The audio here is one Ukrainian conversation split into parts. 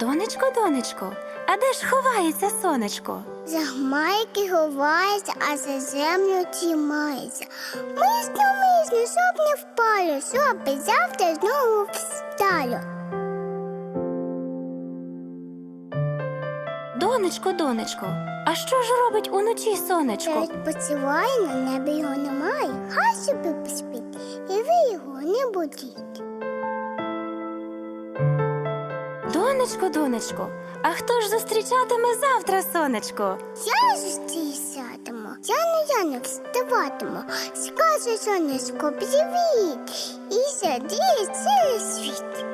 Донечко, донечко, а де ж ховається сонечко? За хмайки ховається, а за землю тримається. Мисно, мисно, щоб не впало, щоб завтра знову встало. Донечко, донечко, а що ж робить уночі сонечко? Відпочиває на небі його немає, хай собі поспить, і ви його не будіть. Донечко, донечко, а хто ж зустрічатиме завтра сонечко? Я зустрічатиму, я не я не вставатиму. Скаже сонечко, привіт, і садить цілий світ.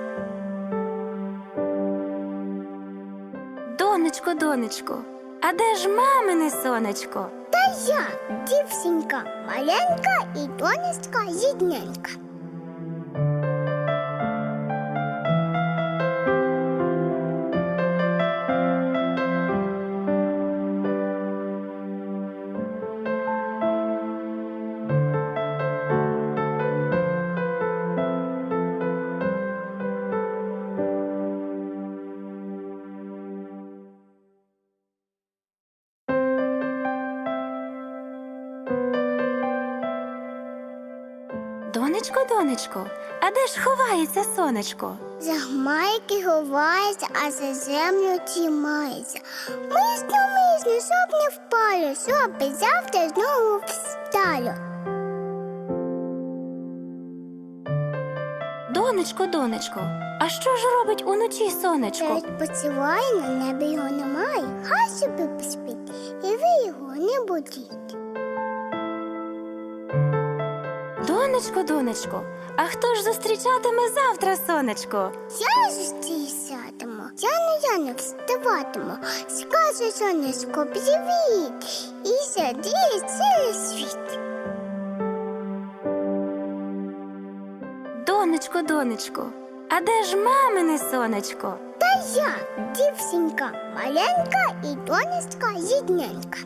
Донечко, донечко, а де ж мамине сонечко? Та я, дівсінька, маленька і донечка рідненька. Донечко, донечко, а де ж ховається сонечко? За хмайки ховається, а за землю тримається. Мисно, мисно, щоб не впало, щоб завтра знову встало. Донечко, донечко, а що ж робить уночі сонечко? Відпочиває на небі його немає, хай собі поспить, і ви його не будіть. Донечко, донечко, а хто ж зустрічатиме завтра сонечко? Я зустрічатиму, я не я не вставатиму. Скаже сонечко, привіт, і цілий світ. Донечко, донечко, а де ж мамине сонечко? Та я, дівсінька, маленька і донечка рідненька.